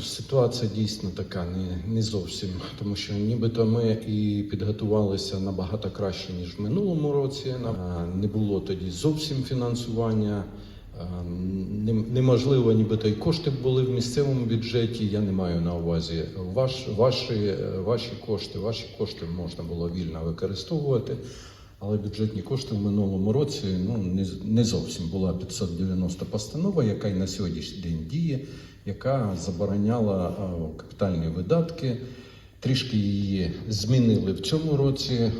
Ситуація дійсно така не, не зовсім, тому що нібито ми і підготувалися набагато краще ніж в минулому році. Не було тоді зовсім фінансування. Нем- Неможливо, нібито і кошти були в місцевому бюджеті. Я не маю на увазі ваш, ваші, ваші кошти. Ваші кошти можна було вільно використовувати. Але бюджетні кошти в минулому році ну не, не зовсім була 590 постанова, яка й на сьогоднішній день діє, яка забороняла капітальні видатки. Трішки її змінили в цьому році, е,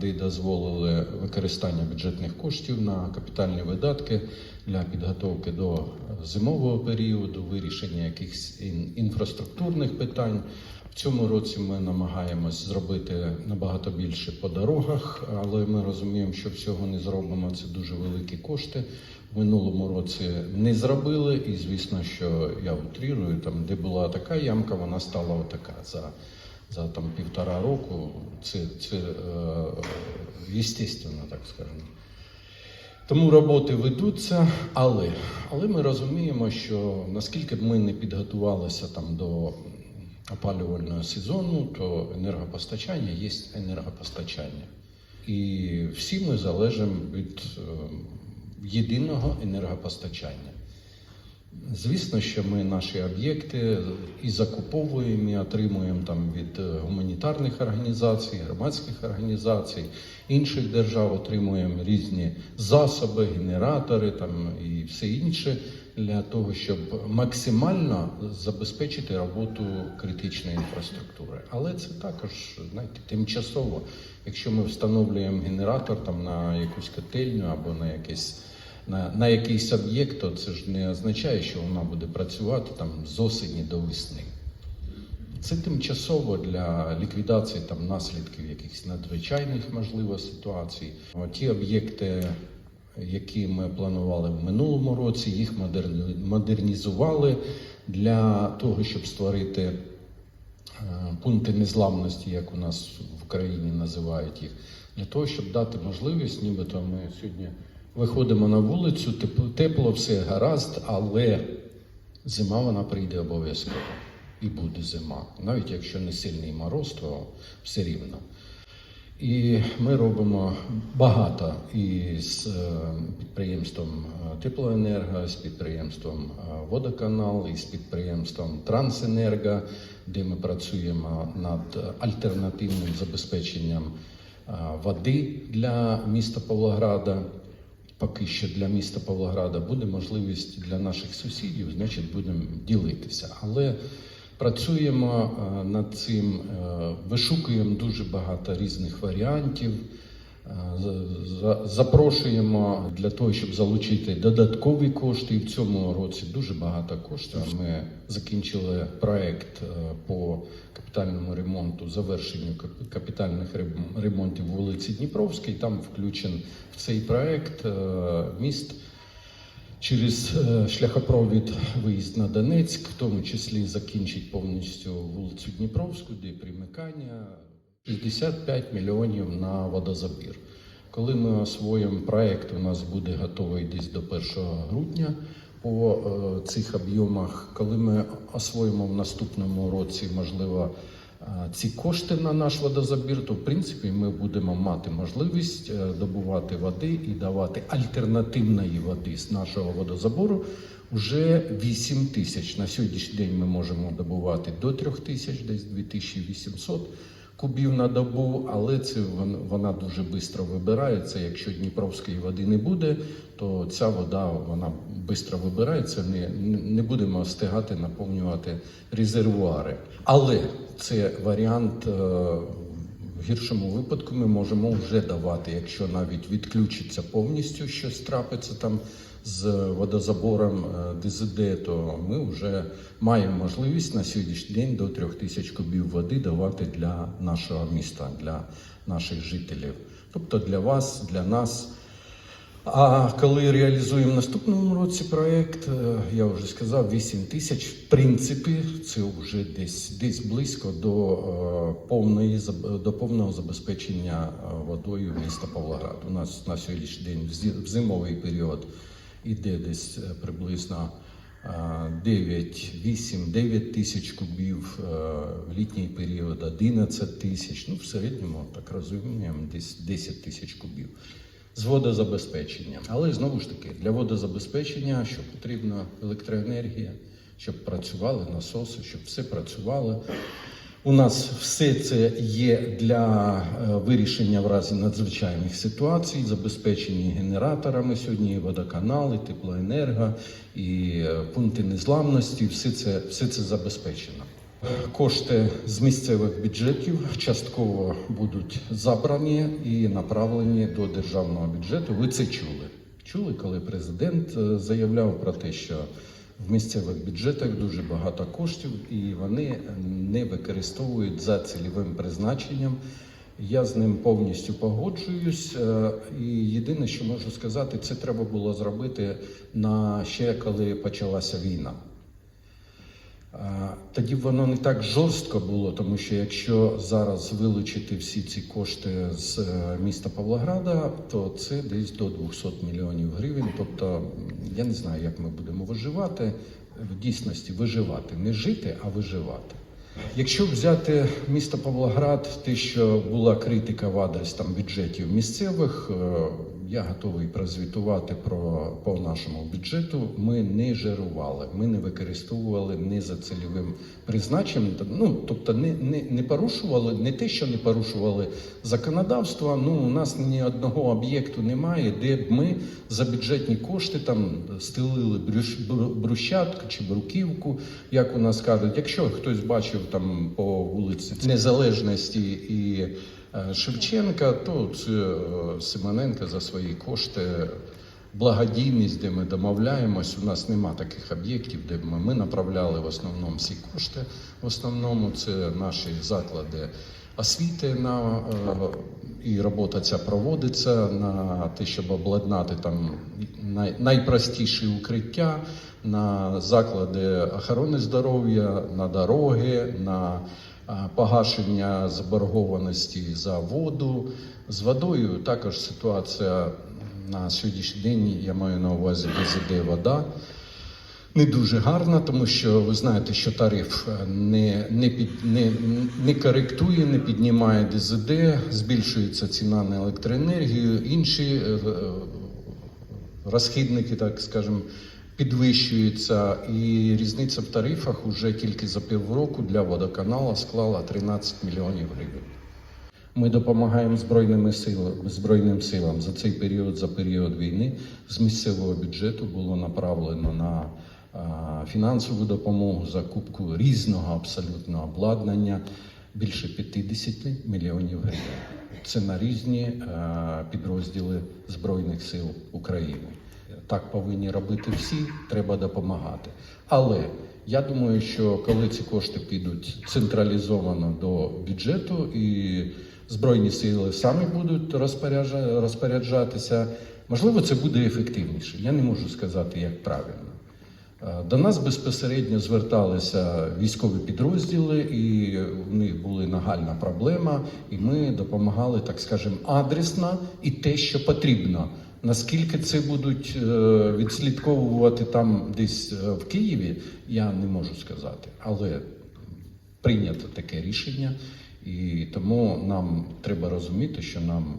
де дозволили використання бюджетних коштів на капітальні видатки для підготовки до зимового періоду, вирішення якихось інфраструктурних питань. В цьому році ми намагаємось зробити набагато більше по дорогах, але ми розуміємо, що всього не зробимо. Це дуже великі кошти. В минулому році не зробили, і звісно, що я утрірую, там де була така ямка, вона стала отака за. За там півтора року це, це е, естественно, так скажемо. Тому роботи ведуться, але, але ми розуміємо, що наскільки б ми не підготувалися там до опалювального сезону, то енергопостачання є енергопостачання. І всі ми залежимо від е, єдиного енергопостачання. Звісно, що ми наші об'єкти і закуповуємо, і отримуємо там від е, гуманітарних організацій, громадських організацій, інших держав отримуємо різні засоби, генератори там і все інше для того, щоб максимально забезпечити роботу критичної інфраструктури. Але це також знаєте, тимчасово. Якщо ми встановлюємо генератор там на якусь котельню або на якесь на, якийсь об'єкт, то це ж не означає, що вона буде працювати там з осені до весни. Це тимчасово для ліквідації там наслідків якихось надзвичайних можливо ситуацій. Ті об'єкти, які ми планували в минулому році, їх модернізували для того, щоб створити е, пункти незламності, як у нас в Україні називають їх, для того, щоб дати можливість, нібито ми сьогодні виходимо на вулицю, тепло, тепло все гаразд, але зима вона прийде обов'язково. І буде зима. Навіть якщо не сильний мороз, то все рівно. І ми робимо багато і з е, підприємством е, Теплоенерго, з підприємством е, Водоканал, і з підприємством Трансенерго, де ми працюємо над альтернативним забезпеченням води для міста Павлограда. Поки що для міста Павлограда буде можливість для наших сусідів, значить будемо ділитися. Але працюємо е, над цим, е, вишукуємо дуже багато різних варіантів. Е, за- за- Запрошуємо для того, щоб залучити додаткові кошти. І в цьому році дуже багато коштів. Ми закінчили проект е, по капітальному ремонту, завершенню кап- капітальних рем- ремонтів вулиці Дніпровській. Там включен в цей проект е, міст через шляхопровід виїзд на Донецьк, в тому числі закінчить повністю вулицю Дніпровську, де примикання 65 мільйонів на водозабір. Коли ми освоїмо проект, у нас буде готовий десь до 1 грудня по е, цих об'ємах. Коли ми освоїмо в наступному році, можливо, е, ці кошти на наш водозабір, то в принципі ми будемо мати можливість е, добувати води і давати альтернативної води з нашого водозабору вже 8 тисяч. На сьогоднішній день ми можемо добувати до 3 тисяч, десь 2800 кубів на добу, але це вон- вона дуже швидко вибирається. Якщо Дніпровської води не буде, то ця вода вона швидко вибирається. Не, не будемо встигати наповнювати резервуари. Але це варіант. е, В гіршому випадку ми можемо вже давати, якщо навіть відключиться повністю щось трапиться там з водозабором е, ДЗД, то ми вже маємо можливість на сьогоднішній день до 3000 кубів води давати для нашого міста, для наших жителів. Тобто для вас, для нас. А коли реалізуємо в наступному році проект, е, я вже сказав, 8 тисяч. В принципі, це вже десь десь близько до е, повної до повного забезпечення водою міста Павлоград. У нас на сьогоднішній день в зимовий період іде десь е, приблизно 9, 8, 9 тисяч кубів, е, в літній період 11 тисяч, ну в середньому, так розуміємо, десь 10 тисяч кубів з водозабезпеченням. Але знову ж таки, для водозабезпечення що потрібна електроенергія, щоб працювали насоси, щоб все працювало. У нас все це є для е, вирішення в разі надзвичайних ситуацій, забезпечені генераторами сьогодні, водоканали, теплоенерго і е, пункти незламності. Все це, все це забезпечено. Кошти з місцевих бюджетів частково будуть забрані і направлені до державного бюджету. Ви це чули. Чули, коли президент е, заявляв про те, що в місцевих бюджетах дуже багато коштів, і вони не використовують за цільовим призначенням. Я з ним повністю погоджуюсь. Е, І єдине, що можу сказати, це треба було зробити на ще коли почалася війна. Тоді воно не так жорстко було, тому що якщо зараз вилучити всі ці кошти з е, міста Павлограда, то це десь до 200 мільйонів гривень. Тобто я не знаю, як ми будемо виживати. В дійсності виживати, не жити, а виживати. Якщо взяти місто Павлоград, те, що була критика в адрес там бюджетів місцевих, е, я готовий прозвітувати про по нашому бюджету. Ми не жирували, ми не використовували не за цільовим призначенням. Ну тобто, не, не, не порушували не те, що не порушували законодавство. Ну у нас ні одного об'єкту немає, де б ми за бюджетні кошти там стелили брюш, бру- брусчатку чи бруківку, як у нас кажуть. Якщо хтось бачив там по вулиці Незалежності і е, Шевченка, то це е, Симоненко за свої кошти. Благодійність, де ми домовляємось, у нас нема таких об'єктів, де ми, ми направляли в основному всі кошти. В основному це наші заклади освіти на е, і робота ця проводиться на те, щоб обладнати там най, найпростіші укриття, на заклади охорони здоров'я, на дороги, на е, погашення заборгованості за воду. З водою також ситуація на сьогоднішній день, я маю на увазі ДЗД вода. Не дуже гарна, тому що ви знаєте, що тариф е, не, не, під, не, не коректує, не піднімає ДЗД, збільшується ціна на електроенергію, інші е, е, розхідники, так скажемо, підвищуються. І різниця в тарифах уже тільки за півроку для водоканалу склала 13 мільйонів гривень. Ми допомагаємо збройними силам збройним силам за цей період, за період війни з місцевого бюджету було направлено на фінансову допомогу, закупку різного абсолютно обладнання більше 50 мільйонів гривень. Це на різні підрозділи збройних сил України. Так повинні робити всі, треба допомагати. Але я думаю, що коли ці кошти підуть централізовано до бюджету і Збройні сили самі будуть розпоряджатися, можливо, це буде ефективніше. Я не можу сказати, як правильно. Е, До нас безпосередньо зверталися військові підрозділи, і в них була нагальна проблема, і ми допомагали, так скажемо, адресно і те, що потрібно. Наскільки це будуть е, відслідковувати там десь е, в Києві, я не можу сказати. Але прийнято таке рішення, і тому нам треба розуміти, що нам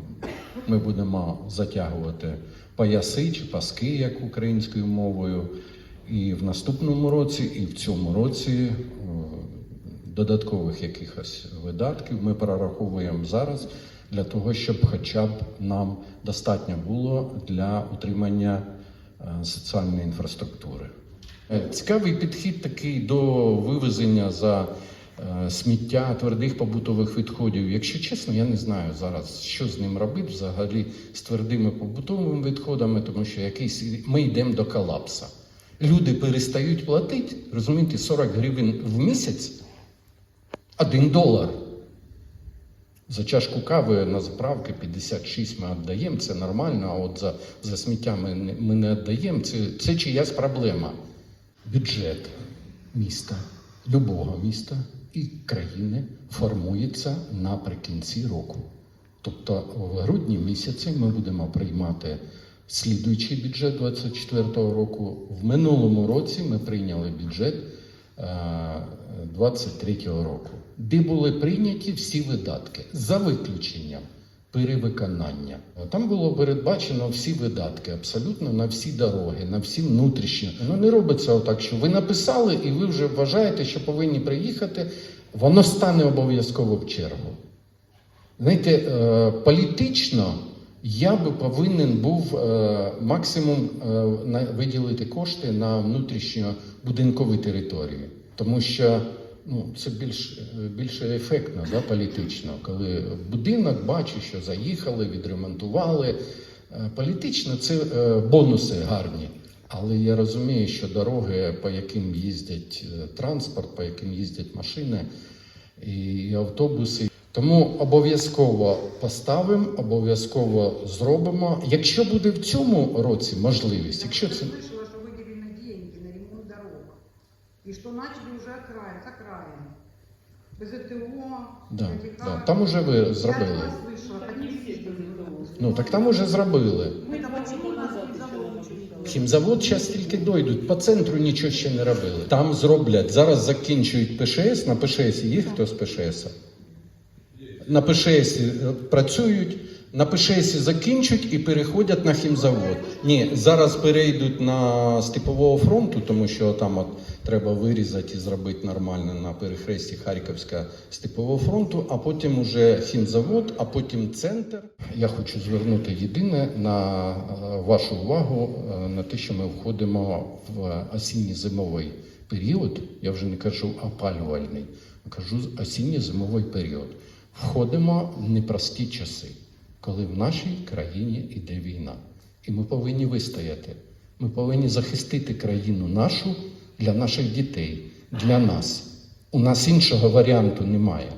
ми будемо затягувати пояси чи паски, як українською мовою, і в наступному році, і в цьому році е, додаткових якихось видатків ми прораховуємо зараз для того, щоб хоча б нам достатньо було для утримання е, соціальної інфраструктури. Е, Цікавий підхід такий до вивезення за сміття твердих побутових відходів. Якщо чесно, я не знаю зараз, що з ним робити взагалі з твердими побутовими відходами, тому що якийсь ми йдемо до колапса. Люди перестають платити, розумієте, 40 гривень в місяць, один долар. За чашку кави на заправки 56 ми віддаємо, це нормально, а от за, за сміття ми ми не віддаємо. Це, це чиясь проблема. Бюджет міста, любого міста і країни формується наприкінці року. Тобто в грудні місяці ми будемо приймати слідуючий бюджет 2024 року. В минулому році ми прийняли бюджет 2023 року, де були прийняті всі видатки за виключенням перевиконання. Там було передбачено всі видатки, абсолютно на всі дороги, на всі внутрішні. Ну не робиться отак, що ви написали, і ви вже вважаєте, що повинні приїхати. Воно стане обов'язково в чергу. Знаєте, е, політично я би повинен був е, максимум е, виділити кошти на внутрішньобудинкові території, тому що ну, це більш, більше ефектно да, політично, коли будинок бачу, що заїхали, відремонтували. Е, Політично це е, бонуси гарні. Але я розумію, що дороги, по яким їздять е, транспорт, по яким їздять машини і автобуси. Тому обов'язково поставимо, обов'язково зробимо. Якщо буде в цьому році можливість, якщо це И что начали уже окраин, с окраин. БЗТО, да, этих да, кран. там уже ви Я зробили. от вас слышала, такие Ну так там уже зробили. Мы там почему у нас не завод Хімзавод зараз тільки дойдуть. По центру нічого ще не робили. Там зроблять. Зараз закінчують ПШС. На ПШС є хто з ПШС? На ПШС е, працюють, на ПШС закінчують і переходять на хімзавод. Ні, зараз перейдуть на з типового фронту, тому що там от треба вирізати і зробити нормально на перехресті Харківська степового фронту, а потім уже хімзавод, а потім центр. Я хочу звернути єдине на е, вашу увагу е, на те, що ми входимо в осінньо-зимовий період. Я вже не кажу опалювальний, а кажу осінньо-зимовий період. Входимо в непрості часи, коли в нашій країні йде війна. І ми повинні вистояти. Ми повинні захистити країну нашу для наших дітей, для нас. У нас іншого варіанту немає.